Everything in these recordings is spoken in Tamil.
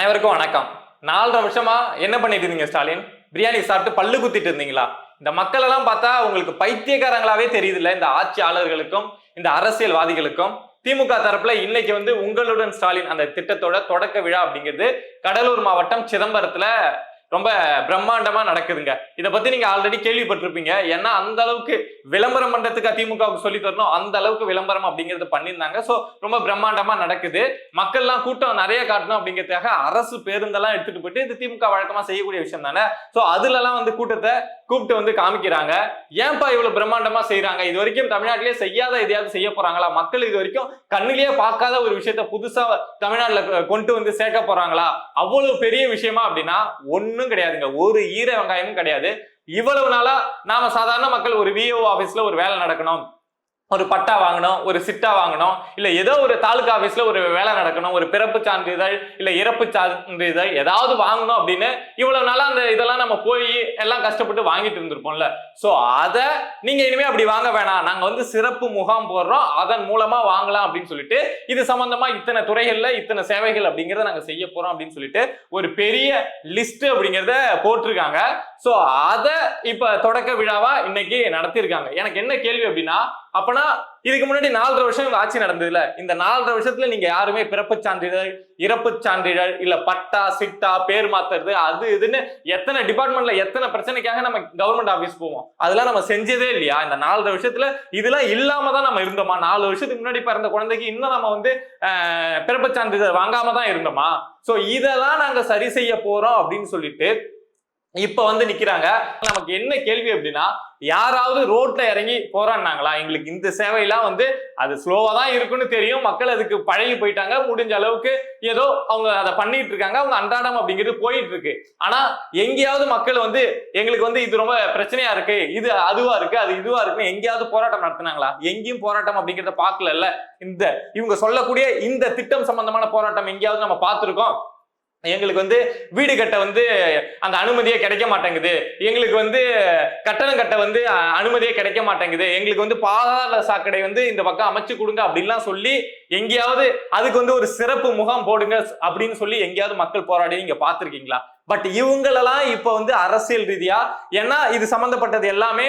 அனைவருக்கும் வணக்கம். நாலரை வருஷமா என்ன பண்ணிட்டு இருந்தீங்க ஸ்டாலின்? பிரியாணி சாப்பிட்டு பல்லு குத்திட்டு இருந்தீங்களா? இந்த மக்கள் எல்லாம் பார்த்தா உங்களுக்கு பைத்தியக்காரங்களாவே தெரியுதுல்ல இந்த ஆட்சியாளர்களுக்கும் இந்த அரசியல்வாதிகளுக்கும். திமுக தரப்புல இன்னைக்கு வந்து உங்களுடன் ஸ்டாலின் அந்த திட்டத்தோட தொடக்க விழா அப்படிங்கிறது கடலூர் மாவட்டம் சிதம்பரத்துல ரொம்ப பிரம்மாண்டமா நடக்குதுங்க. இதை பத்தி நீங்க ஆல்ரெடி கேள்விப்பட்டிருப்பீங்க. ஏன்னா அந்த அளவுக்கு விளம்பரம் பண்றதுக்கு திமுகவுக்கு சொல்லி தரணும். அந்த அளவுக்கு விளம்பரம் அப்படிங்கிறது பண்ணியிருந்தாங்க. சோ ரொம்ப பிரம்மாண்டமா நடக்குது. மக்கள்லாம் கூட்டம் நிறைய காட்டணும் அப்படிங்கிறதுக்காக அரசு பேருந்தெல்லாம் எடுத்துட்டு போயிட்டு இது திமுக வழக்கமா செய்யக்கூடிய விஷயம் தானே? சோ அதுல எல்லாம் வந்து கூட்டத்தை கூப்பிட்டு வந்து காமிக்கிறாங்க. ஏன்பா இவ்வளவு பிரம்மாண்டமா செய்யறாங்க இது வரைக்கும் தமிழ்நாட்டிலேயே செய்யாத எதையாவது செய்ய போறாங்களா? மக்கள் இது வரைக்கும் கண்ணிலேயே பார்க்காத ஒரு விஷயத்த புதுசா தமிழ்நாட்டுல கொண்டு வந்து சேர்க்க போறாங்களா? அவ்வளவு பெரிய விஷயமா அப்படின்னா ஒன்றும் கிடையாதுங்க. ஒரு ஈர வெங்காயமும் கிடையாது. இவ்வளவு நாளா நாம சாதாரண மக்கள் ஒரு விஓ ஆபீஸ்ல ஒரு வேலை நடக்கணும். ஒரு பட்டா வாங்கணும் ஒரு சிட்டா வாங்கணும் இல்லை ஏதோ ஒரு தாலுகா ஆஃபீஸில் ஒரு வேலை நடக்கணும் ஒரு பிறப்பு சான்றிதழ் இல்லை இறப்பு சான்றிதழ் ஏதாவது வாங்கணும் அப்படின்னு இவ்வளோ நாளாக அந்த இதெல்லாம் நம்ம போய் எல்லாம் கஷ்டப்பட்டு வாங்கிட்டு இருந்திருப்போம்ல. ஸோ அதை நீங்கள் இனிமேல் அப்படி வாங்க வேணாம். நாங்கள் வந்து சிறப்பு முகாம் போடுறோம். அதன் மூலமாக வாங்கலாம் அப்படின்னு சொல்லிட்டு இது சம்மந்தமாக இத்தனை துறைகளில் இத்தனை சேவைகள் அப்படிங்கிறத நாங்கள் செய்ய போகிறோம் அப்படின்னு சொல்லிட்டு ஒரு பெரிய லிஸ்ட் அப்படிங்கிறத போட்டிருக்காங்க. ஸோ அதை இப்போ தொடக்க விழாவாக இன்னைக்கு நடத்தியிருக்காங்க. எனக்கு என்ன கேள்வி அப்படின்னா அப்போனா இதுக்கு முன்னாடி நாலரை வருஷம் இவங்க ஆட்சி நடந்ததுல. இந்த நாலரை வருஷத்துல நீங்க யாருமே பிறப்பு சான்றிதழ் இறப்பு சான்றிதழ் இல்ல பட்டா சிட்டா பேர் மாத்துறது அது இதுன்னு எத்தனை டிபார்ட்மெண்ட்ல எத்தனை பிரச்சனைக்காக நம்ம கவர்மெண்ட் ஆபீஸ் போவோம். அதெல்லாம் நம்ம செஞ்சதே இல்லையா? இந்த நாலரை வருஷத்துல இதெல்லாம் இல்லாம தான் நம்ம இருந்தோமா? நாலு வருஷத்துக்கு முன்னாடி பிறந்த குழந்தைக்கு இன்னும் நம்ம வந்து பிறப்பு சான்றிதழ் வாங்காம தான் இருந்தோமா? சோ இதெல்லாம் நாங்க சரி செய்ய போறோம் அப்படின்னு சொல்லிட்டு இப்ப வந்து நிக்கிறாங்க. நமக்கு என்ன கேள்வி அப்படின்னா யாராவது ரோட்ல இறங்கி போராடினாங்களா? எங்களுக்கு இந்த சேவையெல்லாம் வந்து அது ஸ்லோவா தான் இருக்குன்னு தெரியும். மக்கள் அதுக்கு பழகி போயிட்டாங்க. முடிஞ்ச அளவுக்கு ஏதோ அவங்க அதை பண்ணிட்டு இருக்காங்க. அவங்க அன்றாடம் அப்படிங்கிறது போயிட்டு இருக்கு. ஆனா எங்கேயாவது மக்கள் வந்து எங்களுக்கு வந்து இது ரொம்ப பிரச்சனையா இருக்கு. இது அதுவா இருக்கு. அது இதுவா இருக்குன்னு எங்கேயாவது போராட்டம் நடத்தினாங்களா? எங்கேயும் போராட்டம் அப்படிங்கிறத பார்க்கல இந்த இவங்க சொல்லக்கூடிய இந்த திட்டம் சம்பந்தமான போராட்டம் எங்கேயாவது நம்ம பார்த்திருக்கோம். எங்களுக்கு வந்து வீடு கட்ட வந்து அந்த அனுமதியே கிடைக்க மாட்டேங்குது. எங்களுக்கு வந்து கட்டணம் கட்ட வந்து அனுமதியே கிடைக்க மாட்டேங்குது. எங்களுக்கு வந்து பாதாள சாக்கடை வந்து இந்த பக்கம் அமைச்சு கொடுங்க அப்படின்லாம் சொல்லி எங்கேயாவது அதுக்கு வந்து ஒரு சிறப்பு முகாம் போடுங்க அப்படின்னு சொல்லி எங்கேயாவது மக்கள் போராடி நீங்க பாத்திருக்கீங்களா பட் இவங்களெல்லாம் இப்ப வந்து அரசியல் ரீதியா ஏன்னா இது சம்பந்தப்பட்டது எல்லாமே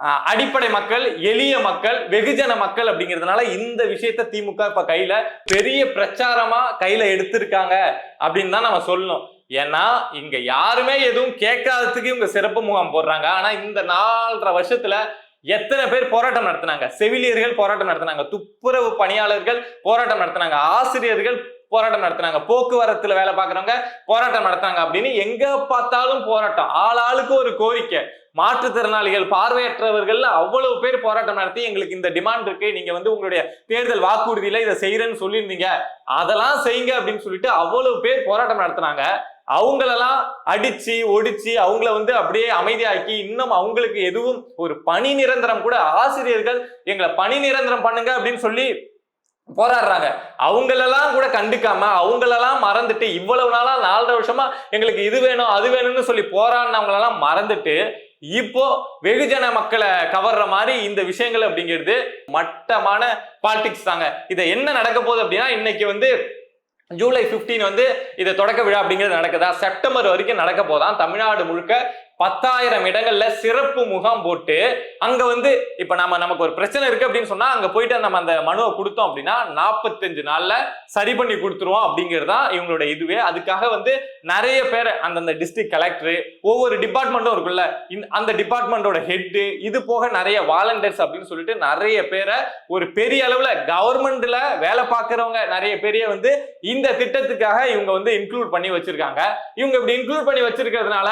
அடிப்படை மக்கள் எளிய மக்கள் வெகுஜன மக்கள் அப்படிங்கிறதுனால இந்த விஷயத்த திமுக இப்ப கையில பெரிய பிரச்சாரமா கையில எடுத்திருக்காங்க அப்படின்னு தான் நம்ம சொல்லணும். ஏன்னா இங்க யாருமே எதுவும் கேட்காததுக்கு இவங்க சிறப்பு முகாம் போடுறாங்க. ஆனா இந்த நாலரை வருஷத்துல எத்தனை பேர் போராட்டம் நடத்தினாங்க? செவிலியர்கள் போராட்டம் நடத்தினாங்க. துப்புரவு பணியாளர்கள் போராட்டம் நடத்தினாங்க. ஆசிரியர்கள் போராட்டம் நடத்தினாங்க. போக்குவரத்துல வேலை பார்க்குறவங்க போராட்டம் நடத்தாங்க அப்படின்னு எங்க பார்த்தாலும் போராட்டம். ஆள் ஆளுக்கு ஒரு கோரிக்கை. மாற்றுத்திறனாளிகள் பார்வையற்றவர்கள் அவ்வளவு பேர் போராட்டம் நடத்தி எங்களுக்கு இந்த டிமாண்ட் இருக்கு. நீங்க வந்து உங்களுடைய தேர்தல் வாக்குறுதியில இதை செய்யறேன்னு சொல்லியிருந்தீங்க. அதெல்லாம் செய்யுங்க அப்படின்னு சொல்லிட்டு அவ்வளவு பேர் போராட்டம் நடத்தினாங்க. அவங்களெல்லாம் அடிச்சு ஒடிச்சு அவங்கள வந்து அப்படியே அமைதியாக்கி இன்னும் அவங்களுக்கு எதுவும் ஒரு பணி நிரந்தரம் கூட ஆசிரியர்கள் எங்களை பணி நிரந்தரம் பண்ணுங்க அப்படின்னு சொல்லி போராடுறாங்க. அவங்களெல்லாம் கூட கண்டுக்காம அவங்களெல்லாம் மறந்துட்டு இவ்வளவு நாளா நாலரை வருஷமா எங்களுக்கு இது வேணும் அது வேணும்னு சொல்லி போராடினவங்களெல்லாம் மறந்துட்டு இப்போ வெகுஜன மக்களை கவர்ற மாதிரி இந்த விஷயங்கள் அப்படிங்கிறது மட்டமான பாலிடிக்ஸ் தாங்க. இதை என்ன நடக்க போகுது அப்படின்னா இன்னைக்கு வந்து ஜூலை 15 வந்து இதை தொடக்க விழா அப்படிங்கிறது நடக்குதா? செப்டம்பர் வரைக்கும் நடக்க போதான் தமிழ்நாடு முழுக்க பத்தாயிரம் இடங்கள்ல சிறப்பு முகாம் போட்டு அங்க வந்து இப்ப நம்ம நமக்கு ஒரு பிரச்சனை இருக்கு அப்படின்னு சொன்னா அங்க போயிட்டு நம்ம அந்த மனுவை கொடுத்தோம் அப்படின்னா நாற்பத்தஞ்சு நாள்ல சரி பண்ணி கொடுத்துருவோம் அப்படிங்கிறது தான் இவங்களோட இதுவே. அதுக்காக வந்து நிறைய பேர் அந்தந்த டிஸ்ட்ரிக்ட் கலெக்டர் ஒவ்வொரு டிபார்ட்மெண்ட்டும் இருக்குல்ல இந்த- அந்த டிபார்ட்மெண்ட்டோட ஹெட்டு இது போக நிறைய வாலண்டியர்ஸ் அப்படின்னு சொல்லிட்டு நிறைய பேரை ஒரு பெரிய அளவுல கவர்மெண்ட்ல வேலை பார்க்கறவங்க நிறைய பேரைய வந்து இந்த திட்டத்துக்காக இவங்க வந்து இன்க்ளூட் பண்ணி வச்சிருக்காங்க. இவங்க இப்படி இன்க்ளூட் பண்ணி வச்சிருக்கிறதுனால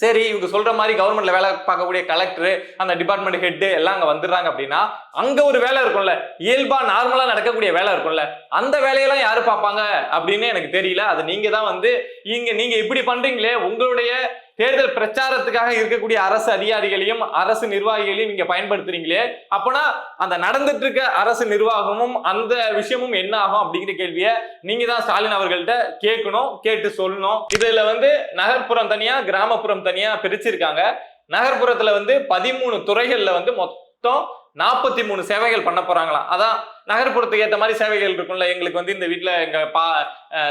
சரி இவங்க சொல்ற மாதிரி கவர்மெண்ட்ல வேலை பார்க்கக்கூடிய கலெக்டர் அந்த டிபார்ட்மெண்ட் ஹெட் எல்லாம் அங்க வந்துடுறாங்க அப்படின்னா அங்க ஒரு வேலை இருக்கும்ல. இயல்பா நார்மலா நடக்கக்கூடிய வேலை இருக்கும்ல. அந்த வேலையெல்லாம் யாரு பார்ப்பாங்க அப்படின்னு எனக்கு தெரியல. அது நீங்க தான் வந்து இங்க நீங்க இப்படி பண்றீங்களே உங்களுடைய தேர்தல் பிரச்சாரத்துக்காக இருக்கக்கூடிய அரசு அதிகாரிகளையும் அரசு நிர்வாகிகளையும் நீங்க பயன்படுத்துறீங்களே? அப்பனா அந்த நடந்துட்டு இருக்க அரசு நிர்வாகமும் அந்த விஷயமும் என்ன ஆகும் அப்படிங்கிற கேள்வியை நீங்க தான் ஸ்டாலின் அவர்கள்ட்ட கேட்கணும் கேட்டு சொல்லணும். இதுல வந்து நகர்ப்புறம் தனியா கிராமப்புறம் தனியா பிரிச்சிருக்காங்க. நகர்ப்புறத்துல வந்து பதிமூணு துறைகள்ல வந்து மொத்தம் நாற்பத்தி மூணு சேவைகள் பண்ண போறாங்களாம். அதான் நகர்ப்புறத்துக்கு ஏற்ற மாதிரி சேவைகள் இருக்கும்ல. எங்களுக்கு வந்து இந்த வீட்டில் எங்கள் பா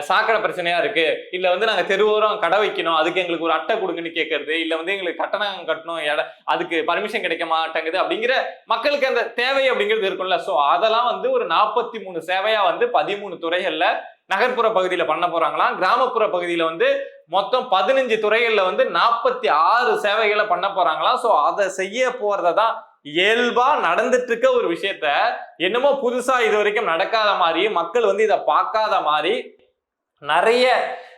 சாக்கடை பிரச்சனையாக இருக்குது இல்லை வந்து நாங்கள் தெருவோரம் கடை வைக்கணும். அதுக்கு எங்களுக்கு ஒரு அட்டை கொடுங்கன்னு கேட்கறது இல்லை வந்து எங்களுக்கு கட்டணம் கட்டணும். இட அதுக்கு பர்மிஷன் கிடைக்க மாட்டேங்குது அப்படிங்கிற மக்களுக்கு அந்த தேவை அப்படிங்கிறது இருக்கும்ல. ஸோ அதெல்லாம் வந்து ஒரு நாற்பத்தி மூணு சேவையாக வந்து பதிமூணு துறைகளில் நகர்ப்புற பகுதியில் பண்ண போகிறாங்களாம் கிராமப்புற பகுதியில் வந்து மொத்தம் பதினஞ்சு துறைகளில் வந்து நாற்பத்தி ஆறு சேவைகளை பண்ண போகிறாங்களாம் ஸோ அதை செய்ய போகிறத தான் இயல்பா நடந்துட்டு இருக்க ஒரு விஷயத்த என்னமோ புதுசா இது வரைக்கும் நடக்காத மாதிரி மக்கள் வந்து இதை பார்க்காத மாதிரி நிறைய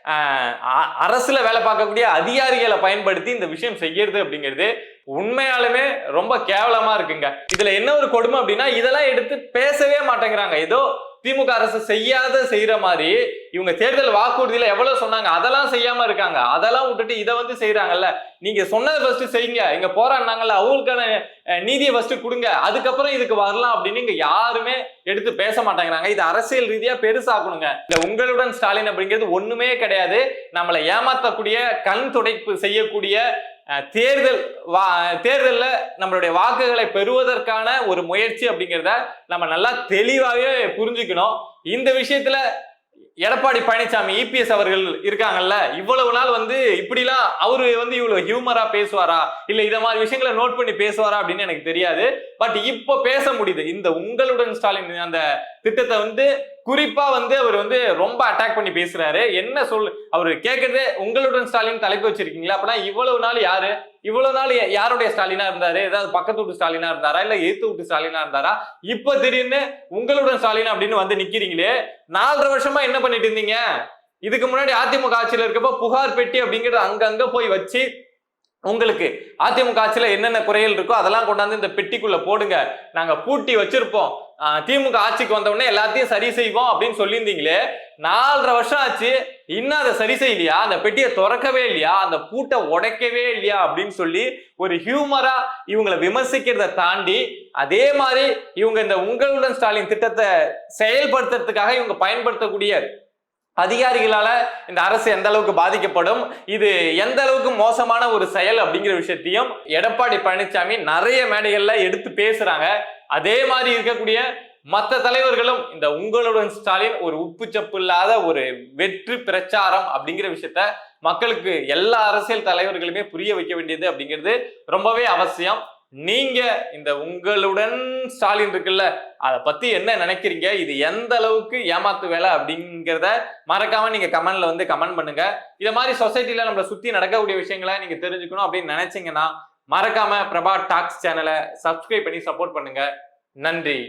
அ- அரசுல வேலை பார்க்கக்கூடிய அதிகாரிகளை பயன்படுத்தி இந்த விஷயம் செய்யறது அப்படிங்கிறது உண்மையாலுமே ரொம்ப கேவலமா இருக்குங்க. இதுல என்ன ஒரு கொடுமை அப்படின்னா இதெல்லாம் எடுத்து பேசவே மாட்டேங்கிறாங்க. ஏதோ திமுக அரசு செய்யாத செய்யற மாதிரி இவங்க தேர்தல் வாக்குறுதியில எவ்வளவு சொன்னாங்க? அதெல்லாம் செய்யாம இருக்காங்க. அதெல்லாம் விட்டுட்டு இதை வந்து செய்யறாங்கல்ல நீங்க சொன்னதை ஃபர்ஸ்ட் செய்யுங்க. இங்க போராடினாங்கல்ல அவங்களுக்கான நீதியை ஃபர்ஸ்ட் கொடுங்க. அதுக்கப்புறம் இதுக்கு வரலாம் அப்படின்னு இங்க யாருமே எடுத்து பேச மாட்டேங்கிறாங்க. இது அரசியல் ரீதியா பெருசாக்கணுங்க. இந்த உங்களுடன் ஸ்டாலின் அப்படிங்கிறது ஒண்ணுமே கிடையாது. நம்மளை ஏமாத்தக்கூடிய கண் துடைப்பு செய்யக்கூடிய தேர்தல் வா தேர்தலில் நம்மளுடைய வாக்குகளை பெறுவதற்கான ஒரு முயற்சி அப்படிங்கிறத நம்ம நல்லா தெளிவாகவே புரிஞ்சுக்கணும். இந்த விஷயத்துல எடப்பாடி பழனிசாமி இபிஎஸ் அவர்கள் இருக்காங்கல்ல இவ்வளவு நாள் வந்து இப்படிலாம் அவரு வந்து இவ்வளவு ஹியூமரா பேசுவாரா? இல்ல இத மாதிரி விஷயங்களை நோட் பண்ணி பேசுவாரா அப்படின்னு எனக்கு தெரியாது. பட் இப்போ பேச முடியுது. இந்த உங்களுடன் ஸ்டாலின் அந்த திட்டத்தை வந்து குறிப்பா வந்து அவர் வந்து ரொம்ப அட்டாக் பண்ணி பேசுறாரு. என்ன சொல் அவர் கேட்கறதே உங்களுடன் ஸ்டாலின் தலைப்பு வச்சிருக்கீங்களா? அப்படின்னா இவ்வளவு நாள் யாரு? இவ்வளவு நாள் யாருடைய ஸ்டாலினா இருந்தாரு? ஏதாவது பக்கத்து வீட்டு ஸ்டாலினா இருந்தாரா? இல்ல எய்த்து வீட்டு ஸ்டாலினா இருந்தாரா? இப்ப திடீர்னு உங்களுடன் ஸ்டாலின் அப்படின்னு வந்து நிக்கிறீங்களே நாலரை வருஷமா என்ன பண்ணிட்டு இருந்தீங்க? இதுக்கு முன்னாடி அதிமுக ஆட்சியில இருக்கப்போ புகார் பெட்டி அப்படிங்கறது அங்கங்க போய் வச்சு உங்களுக்கு அதிமுக ஆட்சியில என்னென்ன குறைகள் இருக்கோ அதெல்லாம் கொண்டாந்து இந்த பெட்டிக்குள்ள போடுங்க. நாங்க பூட்டி வச்சிருப்போம். திமுக ஆட்சிக்கு வந்தவுடனே எல்லாத்தையும் சரி செய்வோம் அப்படின்னு சொல்லியிருந்தீங்களே. நாலரை வருஷம் ஆச்சு. இன்னும் அதை சரி செய்யலையா? அந்த பெட்டியை திறக்கவே இல்லையா? அந்த பூட்டை உடைக்கவே இல்லையா? அப்படின்னு சொல்லி ஒரு ஹியூமரா இவங்களை விமர்சிக்கிறத தாண்டி அதே மாதிரி இவங்க இந்த உங்களுடன் ஸ்டாலின் திட்டத்தை செயல்படுத்துறதுக்காக இவங்க பயன்படுத்தக்கூடிய அதிகாரிகளால இந்த அரசு எந்த அளவுக்கு பாதிக்கப்படும்? இது எந்த அளவுக்கு மோசமான ஒரு செயல் அப்படிங்கிற விஷயத்தையும் எடப்பாடி பழனிசாமி நிறைய மேடைகள்ல எடுத்து பேசுறாங்க. அதே மாதிரி இருக்கக்கூடிய மற்ற தலைவர்களும் இந்த உங்களுடன் ஸ்டாலின் ஒரு உப்புச்சப்பு இல்லாத ஒரு வெற்றி பிரச்சாரம் அப்படிங்கிற விஷயத்த மக்களுக்கு எல்லா அரசியல் தலைவர்களுமே புரிய வைக்க வேண்டியது அப்படிங்கிறது ரொம்பவே அவசியம். நீங்க இந்த உங்களுடன் ஸ்டாலின் இருக்குல்ல அதை பத்தி என்ன நினைக்கிறீங்க? இது எந்த அளவுக்கு ஏமாத்து வேலை அப்படிங்கிறத மறக்காம நீங்க கமெண்ட்ல வந்து கமெண்ட் பண்ணுங்க. இதை மாதிரி சொசைட்டில நம்மளை சுத்தி நடக்கக்கூடிய விஷயங்களை நீங்க தெரிஞ்சுக்கணும் அப்படின்னு நினைச்சீங்கன்னா மறக்காம பிரபா டாக்ஸ் சேனலை சப்ஸ்கிரைப் பண்ணி சப்போர்ட் பண்ணுங்க. நன்றி.